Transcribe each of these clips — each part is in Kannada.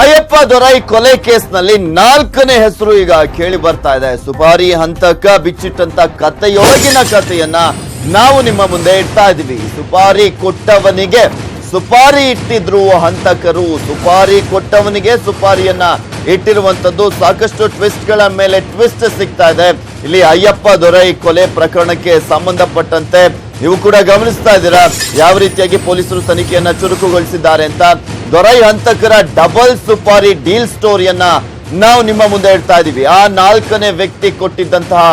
ಅಯ್ಯಪ್ಪ ದೊರೈ ಕೊಲೆ ಕೇಸ್ನಲ್ಲಿ ನಾಲ್ಕನೇ ಹೆಸರು ಈಗ ಕೇಳಿ ಬರ್ತಾ ಇದೆ. ಸುಪಾರಿ ಹಂತಕ ಬಿಚ್ಚಿಟ್ಟಂತ ಕಥೆಯೊಳಗಿನ ಕಥೆಯನ್ನ ನಾವು ನಿಮ್ಮ ಮುಂದೆ ಇಡ್ತಾ ಇದೀವಿ ಸುಪಾರಿ ಕೊಟ್ಟವನಿಗೆ ಸುಪಾರಿ ಇಟ್ಟಿದ್ರು ಹಂತಕರು. ಸುಪಾರಿ ಕೊಟ್ಟವನಿಗೆ ಸುಪಾರಿಯನ್ನ ಇಟ್ಟಿರುವಂತದ್ದು ಸಾಕಷ್ಟು ಟ್ವಿಸ್ಟ್ಗಳ ಮೇಲೆ ಟ್ವಿಸ್ಟ್ ಸಿಗ್ತಾ ಇದೆ. ಇಲ್ಲಿ ಅಯ್ಯಪ್ಪ ದೊರೈ ಕೊಲೆ ಪ್ರಕರಣಕ್ಕೆ ಸಂಬಂಧಪಟ್ಟಂತೆ ನೀವು ಕೂಡ ಗಮನಿಸ್ತಾ ಇದ್ದೀರಾ? ಯಾವ ರೀತಿಯಾಗಿ ಪೊಲೀಸರು ತನಿಖೆಯನ್ನ ಚುರುಕುಗೊಳಿಸಿದ್ದಾರೆ ಅಂತ? ದೊರೈ ಹಂತಕರ ಡಬಲ್ ಸುಪಾರಿ ಡೀಲ್ ಸ್ಟೋರಿಯನ್ನ ನಾವು ನಿಮ್ಮ ಮುಂದೆ ಇಡ್ತಾ ಇದೀವಿ ಆ ನಾಲ್ಕನೇ ವ್ಯಕ್ತಿ ಕೊಟ್ಟಿದ್ದಂತಹ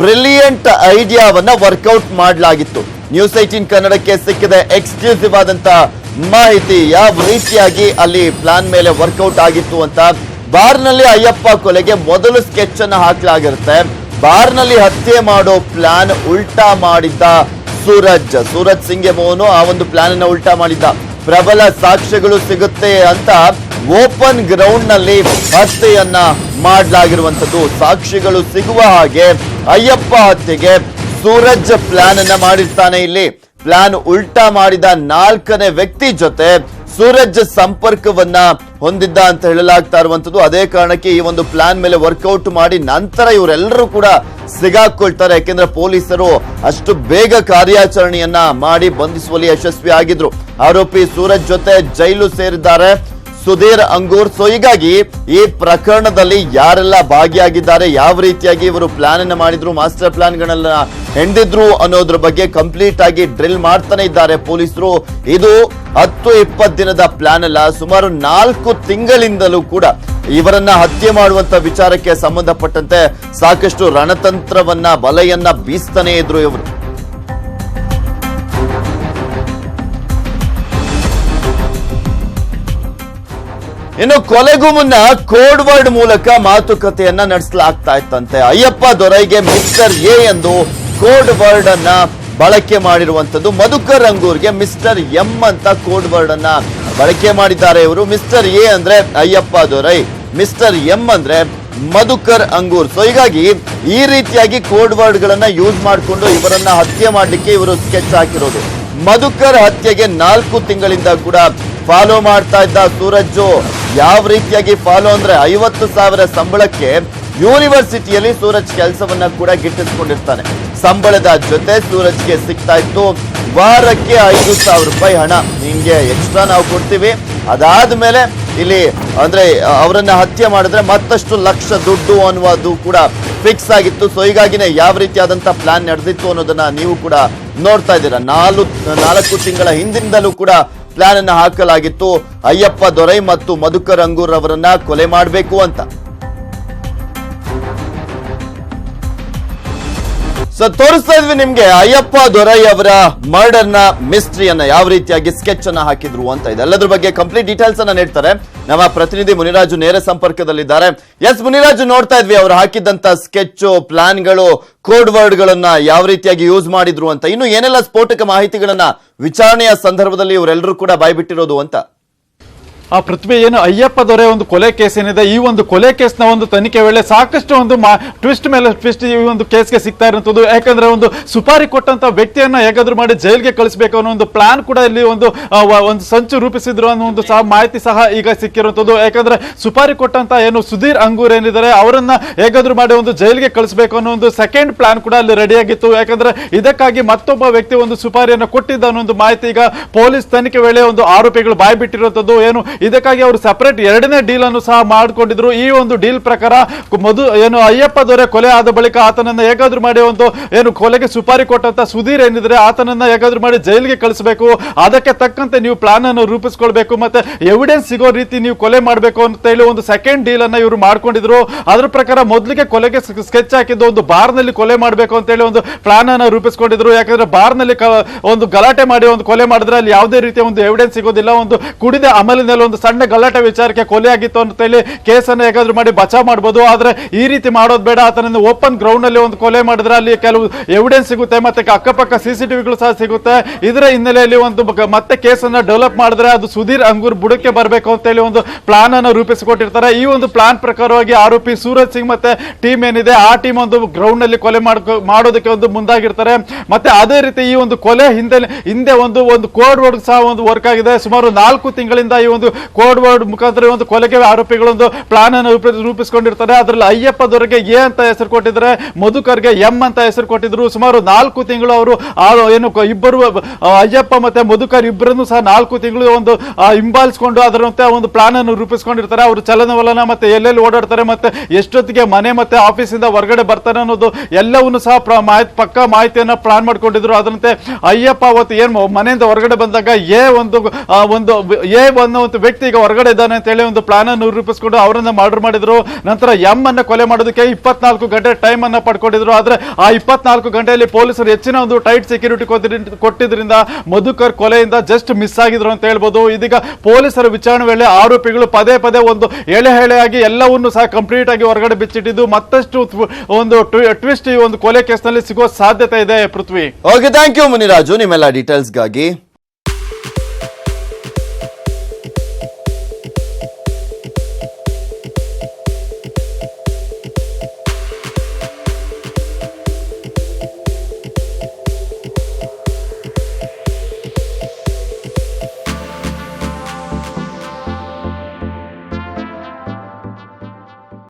ಬ್ರಿಲಿಯಂಟ್ ಐಡಿಯಾವನ್ನ ವರ್ಕೌಟ್ ಮಾಡಲಾಗಿತ್ತು. ನ್ಯೂಸ್ ಏಟೀನ್ ಕನ್ನಡಕ್ಕೆ ಸಿಕ್ಕಿದ ಎಕ್ಸ್ಕ್ಲೂಸಿವ್ ಆದಂತಹ ಮಾಹಿತಿ ಯಾವ ರೀತಿಯಾಗಿ ಅಲ್ಲಿ ಪ್ಲಾನ್ ಮೇಲೆ ವರ್ಕೌಟ್ ಆಗಿತ್ತು ಅಂತ? ಬಾರ್ನಲ್ಲಿ ಅಯ್ಯಪ್ಪ ಕೊಲೆಗೆ ಮೊದಲು ಸ್ಕೆಚ್ ಅನ್ನು ಹಾಕಲಾಗಿರುತ್ತೆ. ಬಾರ್ನಲ್ಲಿ ಹತ್ಯೆ ಮಾಡೋ ಪ್ಲಾನ್ ಉಲ್ಟಾ ಮಾಡಿದ್ದ ಸೂರಜ್. ಸೂರಜ್ ಸಿಂಗ್ ಮೋಹನು ಆ ಒಂದು ಪ್ಲಾನ್ ಅನ್ನ ಉಲ್ಟಾ ಮಾಡಿದ್ದ. ಪ್ರಬಲ ಸಾಕ್ಷ್ಯಗಳು ಸಿಗುತ್ತೆ ಅಂತ ಓಪನ್ ಗ್ರೌಂಡ್ನಲ್ಲಿ ಹತ್ಯೆಯನ್ನ ಮಾಡಲಾಗಿರುವಂತದ್ದು ಸಾಕ್ಷಿಗಳು ಸಿಗುವ ಹಾಗೆ ಅಯ್ಯಪ್ಪ ಹತ್ಯೆಗೆ ಸೂರಜ್ ಪ್ಲಾನ್ ಅನ್ನ ಮಾಡಿರ್ತಾನೆ ಇಲ್ಲಿ. ಪ್ಲಾನ್ ಉಲ್ಟಾ ಮಾಡಿದ ನಾಲ್ಕನೇ ವ್ಯಕ್ತಿ ಜೊತೆ ಸೂರಜ್ ಸಂಪರ್ಕವನ್ನ ಹೊಂದಿದ್ದ ಅಂತ ಹೇಳಲಾಗ್ತಾ ಇರುವಂತದ್ದು ಅದೇ ಕಾರಣಕ್ಕೆ ಈ ಒಂದು ಪ್ಲಾನ್ ಮೇಲೆ ವರ್ಕೌಟ್ ಮಾಡಿ ನಂತರ ಇವರೆಲ್ಲರೂ ಕೂಡ ಸಿಗಾಕೊಳ್ತಾರೆ. ಯಾಕೆಂದ್ರೆ ಪೊಲೀಸರು ಅಷ್ಟು ಬೇಗ ಕಾರ್ಯಾಚರಣೆಯನ್ನ ಮಾಡಿ ಬಂಧಿಸುವಲ್ಲಿ ಯಶಸ್ವಿ ಆಗಿದ್ರು ಆರೋಪಿ ಸೂರಜ್ ಜೊತೆ ಜೈಲು ಸೇರಿದ್ದಾರೆ. ಸುಧೀರ್ ಅಂಗೂರ್. ಸೊ ಹೀಗಾಗಿ ಈ ಪ್ರಕರಣದಲ್ಲಿ ಯಾರೆಲ್ಲ ಭಾಗಿಯಾಗಿದ್ದಾರೆ, ಯಾವ ರೀತಿಯಾಗಿ ಇವರು ಪ್ಲಾನ್ ಅನ್ನು ಮಾಡಿದ್ರು ಮಾಸ್ಟರ್ ಪ್ಲಾನ್ ಗಳನ್ನ ಹೆಂಡಿದ್ರು ಅನ್ನೋದ್ರ ಬಗ್ಗೆ ಕಂಪ್ಲೀಟ್ ಆಗಿ ಡ್ರಿಲ್ ಮಾಡ್ತಾನೆ ಇದ್ದಾರೆ ಪೊಲೀಸರು. ಇದು ಹತ್ತು ಇಪ್ಪತ್ತು ದಿನದ ಪ್ಲಾನ್ ಅಲ್ಲ, ಸುಮಾರು ನಾಲ್ಕು ತಿಂಗಳಿಂದಲೂ ಕೂಡ ಇವರನ್ನ ಹತ್ಯೆ ಮಾಡುವಂತ ವಿಚಾರಕ್ಕೆ ಸಂಬಂಧಪಟ್ಟಂತೆ ಸಾಕಷ್ಟು ರಣತಂತ್ರವನ್ನ, ಬಲೆಯನ್ನ ಬೀಸ್ತಾನೆ ಇದ್ರು ಇವರು. ಇನ್ನು ಕೊಲೆಗೂ ಮುನ್ನ ಕೋಡ್ ವರ್ಡ್ ಮೂಲಕ ಮಾತುಕತೆಯನ್ನ ನಡೆಸಲಾಗ್ತಾ ಇತ್ತಂತೆ. ಅಯ್ಯಪ್ಪ ದೊರೈಗೆ ಮಿಸ್ಟರ್ ಎ ಎಂದು ಕೋಡ್ ವರ್ಡ್ ಅನ್ನ ಬಳಕೆ ಮಾಡಿರುವಂತದ್ದು ಮಧುಕರ್ ಅಂಗೂರ್ಗೆ ಮಿಸ್ಟರ್ ಎಂ ಅಂತ ಕೋಡ್ ವರ್ಡ್ ಅನ್ನ ಬಳಕೆ ಮಾಡಿದ್ದಾರೆ ಇವರು. ಮಿಸ್ಟರ್ ಎ ಅಂದ್ರೆ ಅಯ್ಯಪ್ಪ ದೊರೈ, ಮಿಸ್ಟರ್ ಎಂ ಅಂದ್ರೆ ಮಧುಕರ್ ಅಂಗೂರ್. ಸೊ ಹೀಗಾಗಿ ಈ ರೀತಿಯಾಗಿ ಕೋಡ್ ವರ್ಡ್ ಗಳನ್ನ ಯೂಸ್ ಮಾಡಿಕೊಂಡು ಇವರನ್ನ ಹತ್ಯೆ ಮಾಡಲಿಕ್ಕೆ ಇವರು ಸ್ಕೆಚ್ ಹಾಕಿರೋದು. ಮಧುಕರ್ ಹತ್ಯೆಗೆ ನಾಲ್ಕು ತಿಂಗಳಿಂದ ಕೂಡ ಫಾಲೋ ಮಾಡ್ತಾ ಇದ್ದ ಸೂರಜ್ ಯಾವ ರೀತಿಯಾಗಿ ಫಾಲೋ ಅಂದ್ರೆ ಐವತ್ತು ಸಾವಿರ ಸಂಬಳಕ್ಕೆ ಯೂನಿವರ್ಸಿಟಿಯಲ್ಲಿ ಸೂರಜ್ ಕೆಲಸವನ್ನ ಕೂಡ ಗಿಟ್ಟಿಸ್ಕೊಂಡಿರ್ತಾನೆ. ಸಂಬಳದ ಜೊತೆ ಸೂರಜ್ಗೆ ಸಿಗ್ತಾ ಇತ್ತು. ವಾರಕ್ಕೆ ಐದು ಸಾವಿರ ರೂಪಾಯಿ ಹಣ. ನಿಮಗೆ ಎಕ್ಸ್ಟ್ರಾ ನಾವು ಕೊಡ್ತೀವಿ. ಅದಾದ್ಮೇಲೆ ಇಲ್ಲಿ, ಅಂದ್ರೆ, ಅವರನ್ನ ಹತ್ಯೆ ಮಾಡಿದ್ರೆ ಮತ್ತಷ್ಟು ಲಕ್ಷ ದುಡ್ಡು ಅನ್ನುವುದು ಕೂಡ ಫಿಕ್ಸ್ ಆಗಿತ್ತು. ಸೊ ಹೀಗಾಗಿನೇ ಯಾವ ರೀತಿಯಾದಂತ ಪ್ಲಾನ್ ನಡೆದಿತ್ತು ಅನ್ನೋದನ್ನ ನೀವು ಕೂಡ ನೋಡ್ತಾ ಇದ್ದೀರಾ. ನಾಲ್ಕು ನಾಲ್ಕು ತಿಂಗಳ ಹಿಂದಿನಿಂದಲೂ ಕೂಡ ಪ್ಲಾನ್ ಅನ್ನ ಹಾಕಲಾಗಿತ್ತು. ಅಯ್ಯಪ್ಪ ದೊರೈ ಮತ್ತು ಮಧುಕರ್ ಅಂಗೂರ್ ಅವರನ್ನ ಕೊಲೆ ಮಾಡಬೇಕು ಅಂತ. ಸೊ ತೋರಿಸ್ತಾ ಇದ್ವಿ ನಿಮ್ಗೆ ಅಯ್ಯಪ್ಪ ದೊರೈ ಅವರ ಮರ್ಡರ್ನ ಮಿಸ್ಟ್ರಿಯನ್ನ ಯಾವ ರೀತಿಯಾಗಿ ಸ್ಕೆಚ್ ಅನ್ನ ಹಾಕಿದ್ರು ಅಂತ ಇದೆಲ್ಲದ್ರ ಬಗ್ಗೆ ಕಂಪ್ಲೀಟ್ ಡೀಟೇಲ್ಸ್ ಅನ್ನ ನೀಡ್ತಾರೆ. ನಮ್ಮ ಪ್ರತಿನಿಧಿ ಮುನಿರಾಜು ನೇರ ಸಂಪರ್ಕದಲ್ಲಿದ್ದಾರೆ. ಎಸ್ ಮುನಿರಾಜು ನೋಡ್ತಾ ಇದ್ವಿ ಅವರು ಹಾಕಿದಂತ ಸ್ಕೆಚ್ ಪ್ಲಾನ್ಗಳು ಕೋಡ್ ವರ್ಡ್ ಗಳನ್ನ ಯಾವ ರೀತಿಯಾಗಿ ಯೂಸ್ ಮಾಡಿದ್ರು ಅಂತ. ಇನ್ನು ಏನೆಲ್ಲ ಸ್ಫೋಟಕ ಮಾಹಿತಿಗಳನ್ನ ವಿಚಾರಣೆಯ ಸಂದರ್ಭದಲ್ಲಿ ಇವರೆಲ್ಲರೂ ಕೂಡ ಬಾಯ್ಬಿಟ್ಟಿರೋದು ಅಂತ? ಆ ಪೃಥ್ವಿ ಏನು ಅಯ್ಯಪ್ಪ ದೊರೆ ಒಂದು ಕೊಲೆ ಕೇಸ್ ಏನಿದೆ, ಈ ಒಂದು ಕೊಲೆ ಕೇಸ್ನ ಒಂದು ತನಿಖೆ ವೇಳೆ ಸಾಕಷ್ಟು ಒಂದು ಟ್ವಿಸ್ಟ್ ಮೇಲೆ ಟ್ವಿಸ್ಟ್ ಈ ಒಂದು ಕೇಸ್ಗೆ ಸಿಗ್ತಾ ಇರುವಂಥದ್ದು. ಯಾಕಂದ್ರೆ ಒಂದು ಸುಪಾರಿ ಕೊಟ್ಟಂತ ವ್ಯಕ್ತಿಯನ್ನ ಹೇಗಾದರೂ ಮಾಡಿ ಜೈಲ್ಗೆ ಕಳಿಸಬೇಕು ಅನ್ನೋ ಒಂದು ಪ್ಲಾನ್ ಕೂಡ ಇಲ್ಲಿ ಒಂದು ಒಂದು ಸಂಚು ರೂಪಿಸಿದ್ರು ಅನ್ನೋ ಒಂದು ಸಹ ಮಾಹಿತಿ ಸಹ ಈಗ ಸಿಕ್ಕಿರುವಂಥದ್ದು. ಯಾಕಂದ್ರೆ ಸುಪಾರಿ ಕೊಟ್ಟಂತ ಏನು ಸುಧೀರ್ ಅಂಗೂರ್ ಏನಿದ್ದಾರೆ, ಅವರನ್ನ ಹೇಗಾದರೂ ಮಾಡಿ ಒಂದು ಜೈಲ್ಗೆ ಕಳಿಸಬೇಕು ಅನ್ನೋ ಒಂದು ಸೆಕೆಂಡ್ ಪ್ಲಾನ್ ಕೂಡ ಅಲ್ಲಿ ರೆಡಿಯಾಗಿತ್ತು ಯಾಕಂದ್ರೆ ಇದಕ್ಕಾಗಿ ಮತ್ತೊಬ್ಬ ವ್ಯಕ್ತಿ ಒಂದು ಸುಪಾರಿಯನ್ನು ಕೊಟ್ಟಿದ್ದ ಅನ್ನೋ ಒಂದು ಮಾಹಿತಿ ಈಗ ಪೊಲೀಸ್ ತನಿಖೆ ವೇಳೆ ಒಂದು ಆರೋಪಿಗಳು ಬಾಯಿ ಬಿಟ್ಟಿರುವಂತದ್ದು ಏನು ಇದಕ್ಕಾಗಿ ಅವರು ಸಪರೇಟ್ ಎರಡನೇ ಡೀಲ್ ಅನ್ನು ಸಹ ಮಾಡಿಕೊಂಡಿದ್ರು. ಈ ಒಂದು ಡೀಲ್ ಪ್ರಕಾರ ಮಧು, ಏನು ಅಯ್ಯಪ್ಪ ದೊರೆ ಕೊಲೆ ಆದ ಬಳಿಕ ಆತನನ್ನ ಹೇಗಾದ್ರೂ ಮಾಡಿ ಒಂದು, ಏನು ಕೊಲೆಗೆ ಸುಪಾರಿ ಕೊಟ್ಟಂತ ಸುಧೀರ್ ಏನಿದ್ರೆ ಆತನನ್ನ ಹೇಗಾದ್ರೂ ಮಾಡಿ ಜೈಲಿಗೆ ಕಳಿಸಬೇಕು. ಅದಕ್ಕೆ ತಕ್ಕಂತೆ ನೀವು ಪ್ಲಾನ್ ಅನ್ನು ರೂಪಿಸ್ಕೊಳ್ಬೇಕು ಮತ್ತೆ ಎವಿಡೆನ್ಸ್ ಸಿಗೋ ರೀತಿ ನೀವು ಕೊಲೆ ಮಾಡಬೇಕು ಅಂತ ಹೇಳಿ ಒಂದು ಸೆಕೆಂಡ್ ಡೀಲ್ ಅನ್ನ ಇವರು ಮಾಡ್ಕೊಂಡಿದ್ರು. ಅದ್ರ ಪ್ರಕಾರ ಮೊದಲಿಗೆ ಕೊಲೆಗೆ ಸ್ಕೆಚ್ ಹಾಕಿದ್ದು ಒಂದು ಬಾರ್ನಲ್ಲಿ ಕೊಲೆ ಮಾಡಬೇಕು ಅಂತ ಹೇಳಿ ಒಂದು ಪ್ಲಾನ್ ಅನ್ನ ರೂಪಿಸ್ಕೊಂಡಿದ್ರು. ಯಾಕಂದ್ರೆ ಬಾರ್ನಲ್ಲಿ ಒಂದು ಗಲಾಟೆ ಮಾಡಿ ಒಂದು ಕೊಲೆ ಮಾಡಿದ್ರೆ ಅಲ್ಲಿ ಯಾವುದೇ ರೀತಿಯ ಒಂದು ಎವಿಡೆನ್ಸ್ ಸಿಗೋದಿಲ್ಲ. ಒಂದು ಕುಡಿದ ಅಮಲಿನಲ್ಲಿ ಒಂದು ಸಣ್ಣ ಗಲಾಟೆ ವಿಚಾರಕ್ಕೆ ಕೊಲೆ ಆಗಿತ್ತು ಅಂತ ಹೇಳಿ ಕೇಸನ್ನು ಹೇಗಾದ್ರೂ ಮಾಡಿ ಬಚಾವ್ ಮಾಡ್ಬೋದು. ಆದರೆ ಈ ರೀತಿ ಮಾಡೋದು ಬೇಡ. ಆತನನ್ನು ಓಪನ್ ಗ್ರೌಂಡ್ನಲ್ಲಿ ಒಂದು ಕೊಲೆ ಮಾಡಿದ್ರೆ ಅಲ್ಲಿ ಕೆಲವು ಎವಿಡೆನ್ಸ್ ಸಿಗುತ್ತೆ. ಮತ್ತೆ ಅಕ್ಕಪಕ್ಕ ಸಿ ಸಿ ಟಿವಿಗಳು ಸಹ ಸಿಗುತ್ತೆ. ಇದರ ಹಿನ್ನೆಲೆಯಲ್ಲಿ ಒಂದು ಮತ್ತೆ ಕೇಸನ್ನು ಡೆವಲಪ್ ಮಾಡಿದ್ರೆ ಅದು ಸುಧೀರ್ ಅಂಗೂರ್ ಬುಡಕ್ಕೆ ಬರಬೇಕು ಅಂತ ಹೇಳಿ ಒಂದು ಪ್ಲಾನ್ ಅನ್ನು ರೂಪಿಸಿಕೊಟ್ಟಿರ್ತಾರೆ. ಈ ಒಂದು ಪ್ಲಾನ್ ಪ್ರಕಾರವಾಗಿ ಆರೋಪಿ ಸೂರಜ್ ಸಿಂಗ್ ಮತ್ತೆ ಟೀಮ್ ಏನಿದೆ, ಆ ಟೀಮ್ ಒಂದು ಗ್ರೌಂಡ್ನಲ್ಲಿ ಕೊಲೆ ಮಾಡೋದಕ್ಕೆ ಒಂದು ಮುಂದಾಗಿರ್ತಾರೆ. ಮತ್ತೆ ಅದೇ ರೀತಿ ಈ ಒಂದು ಕೊಲೆ ಹಿಂದೆ ಹಿಂದೆ ಒಂದು ಒಂದು ಕೋಡ್ ವರ್ಡ್ ಸಹ ಒಂದು ವರ್ಕ್ ಆಗಿದೆ. ಸುಮಾರು ನಾಲ್ಕು ತಿಂಗಳಿಂದ ಈ ಒಂದು ಕೋಡ್ ವರ್ಡ್ ಮುಖಾಂತರ ಒಂದು ಕೊಲೆಗೆ ಆರೋಪಿಗಳೊಂದು ಪ್ಲಾನ್ ಅನ್ನು ರೂಪಿಸಿಕೊಂಡಿರ್ತಾರೆ. ಅದರಲ್ಲಿ ಅಯ್ಯಪ್ಪ ದೊರೆಗೆ ಎ ಅಂತ ಹೆಸರು ಕೊಟ್ಟಿದ್ರೆ ಮಧುಕರ್ಗೆ ಎಂ ಅಂತ ಹೆಸರು ಕೊಟ್ಟಿದ್ರು. ಸುಮಾರು ನಾಲ್ಕು ತಿಂಗಳು ಅವರು ಏನು ಇಬ್ಬರು ಅಯ್ಯಪ್ಪ ಮತ್ತೆ ಮಧುಕರ್ ಇಬ್ಬರನ್ನು ಸಹ ನಾಲ್ಕು ತಿಂಗಳು ಒಂದು ಹಿಂಬಾಲಿಸಿಕೊಂಡು ಅದರಂತೆ ಒಂದು ಪ್ಲಾನ್ ಅನ್ನು ರೂಪಿಸ್ಕೊಂಡಿರ್ತಾರೆ. ಅವರು ಚಲನವಲನ ಮತ್ತೆ ಎಲ್ಲೆಲ್ಲಿ ಓಡಾಡ್ತಾರೆ ಮತ್ತೆ ಎಷ್ಟೊತ್ತಿಗೆ ಮನೆ ಮತ್ತೆ ಆಫೀಸಿಂದ ಹೊರಗಡೆ ಬರ್ತಾರೆ ಅನ್ನೋದು ಎಲ್ಲವನ್ನು ಸಹ ಪಕ್ಕ ಮಾಹಿತಿಯನ್ನು ಪ್ಲಾನ್ ಮಾಡ್ಕೊಂಡಿದ್ರು. ಅದರಂತೆ ಅಯ್ಯಪ್ಪ ಅವತ್ತು ಏನು ಮನೆಯಿಂದ ಹೊರಗಡೆ ಬಂದಾಗ ಎ ಒಂದು ಒಂದು, ಎ ಒಂದು ವ್ಯಕ್ತಿ ಈಗ ಹೊರಗಡೆ ಇದ್ದಾನೆ ಅಂತ ಹೇಳಿ ಒಂದು ಪ್ಲಾನ್ ಅನ್ನು ರೂಪಿಸಿಕೊಂಡು ಅವರನ್ನ ಮರ್ಡರ್ ಮಾಡಿದ್ರು. ನಂತರ ಎಂ ಅನ್ನ ಕೊಲೆ ಮಾಡೋದಕ್ಕೆ ಇಪ್ಪತ್ನಾಲ್ಕು ಗಂಟೆ ಟೈಮ್ ಅನ್ನ ಪಡ್ಕೊಂಡಿದ್ರು. ಆದ್ರೆ ಆ ಇಪ್ಪತ್ನಾಲ್ಕು ಗಂಟೆಯಲ್ಲಿ ಪೊಲೀಸರು ಹೆಚ್ಚಿನ ಒಂದು ಟೈಟ್ ಸೆಕ್ಯೂರಿಟಿ ಕೊಟ್ಟಿದ್ರಿಂದ ಮಧುಕರ್ ಕೊಲೆಯಿಂದ ಜಸ್ಟ್ ಮಿಸ್ ಆಗಿದ್ರು ಅಂತ ಹೇಳ್ಬೋದು. ಇದೀಗ ಪೊಲೀಸರ ವಿಚಾರಣೆ ವೇಳೆ ಆರೋಪಿಗಳು ಪದೇ ಪದೇ ಒಂದು ಎಳೆ ಎಳೆಯಾಗಿ ಎಲ್ಲವನ್ನು ಸಹ ಕಂಪ್ಲೀಟ್ ಆಗಿ ಹೊರಗಡೆ ಬಿಚ್ಚಿಟ್ಟಿದ್ದು. ಮತ್ತಷ್ಟು ಒಂದು ಟ್ವಿಸ್ಟ್ ಈ ಒಂದು ಕೊಲೆ ಕೇಸ್ನಲ್ಲಿ ಸಿಗೋ ಸಾಧ್ಯತೆ ಇದೆ, Prithvi. Okay thank you Muniraju. ನಿಮ್ಮೆಲ್ಲ ಡೀಟೇಲ್ಸ್ಗಾಗಿ